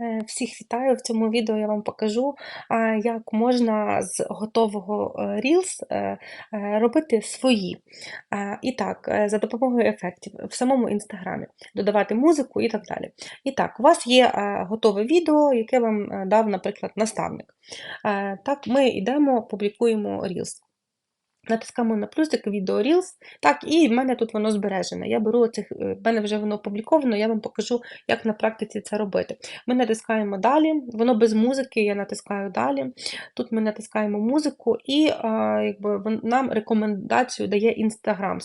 Е, Всіх вітаю! В цьому відео я вам покажу, як можна з готового е, Reels е, робити свої. І так, за допомогою ефектів в самому інстаграмі, додавати музику і так далі. І так, у вас є готове відео, яке вам дав, наприклад, наставник. Так, ми йдемо, публікуємо Reels. Натискаємо на плюсик відео Reels, так, і в мене тут воно збережене. Я беру цих, в мене вже воно опубліковано, я вам покажу, як на практиці це робити. Ми натискаємо далі, воно без музики, я натискаю далі. Тут ми натискаємо музику, і а, якби, вон- нам рекомендацію дає Instagram.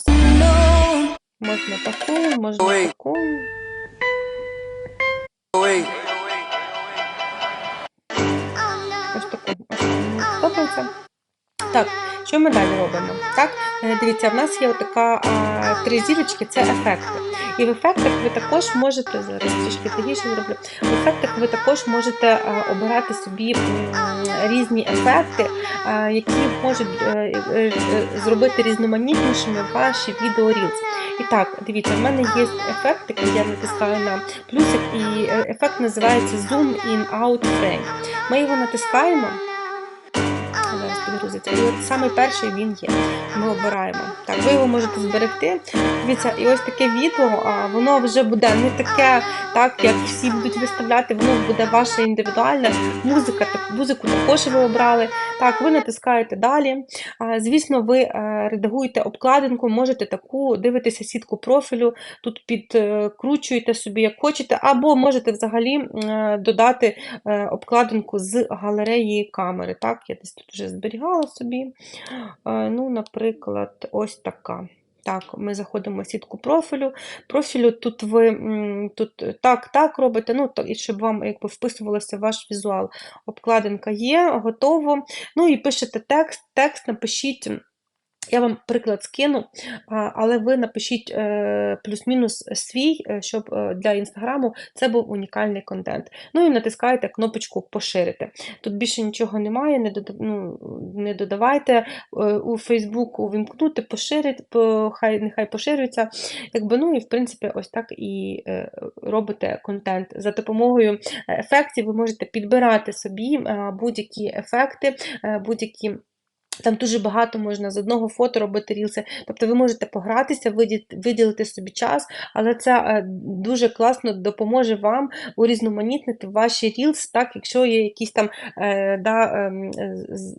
Можна таку, можна таку. Ось таку. Ось подобається. Так, що ми далі робимо? Так, е, дивіться, в нас є така а, три зірочки, це ефекти. І в ефектах ви також можете, зараз трішки тихіше зроблю, в ефектах ви також можете а, обирати собі різні ефекти, які можуть е, е, е, зробити різноманітнішими ваші відео І так, дивіться, в мене є ефект, який я натискаю на плюсик, і е, ефект називається Zoom In Out Frame. Ми його натискаємо. Зараз підгрузиться. І от саме перший він є. Ми обираємо. Так, ви його можете зберегти. Дивіться, і ось таке відео, а воно вже буде не таке, так як всі будуть виставляти, воно буде ваше індивідуальне. Музика, так, музику також ви обрали. Так, ви натискаєте далі. Звісно, ви е, редагуєте обкладинку, можете таку дивитися сітку профілю, тут підкручуєте собі, як хочете, або можете взагалі е, додати е, обкладинку з галереї камери. Так, я десь тут вже зберігала собі. Е, Ну, наприклад, ось така. Так, ми заходимо в сітку профілю. Профілю тут ви тут так, так робите, ну, то, і щоб вам якби вписувалося ваш візуал. Обкладинка є, готово. Ну і пишете текст, текст напишіть. Я вам приклад скину, але ви напишіть е, плюс-мінус свій, е, щоб е, для інстаграму це був унікальний контент. Ну і натискаєте кнопочку Поширити. Тут більше нічого немає, не, ну, не додавайте у Фейсбуку увімкнути, поширити, хай, нехай поширюється. Якби, ну і в принципі, ось так і робите контент. За допомогою ефектів ви можете підбирати собі будь-які ефекти, будь-які. Там дуже багато можна з одного фото робити рілси. Тобто ви можете погратися, виділити собі час, але це е, дуже класно допоможе вам урізноманітнити ваші рілс, так, якщо є якийсь там е, да, ем,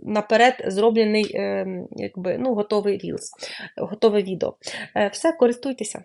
наперед зроблений ем, якби, ну, готовий рілс, готове відео. Е, Все, користуйтеся.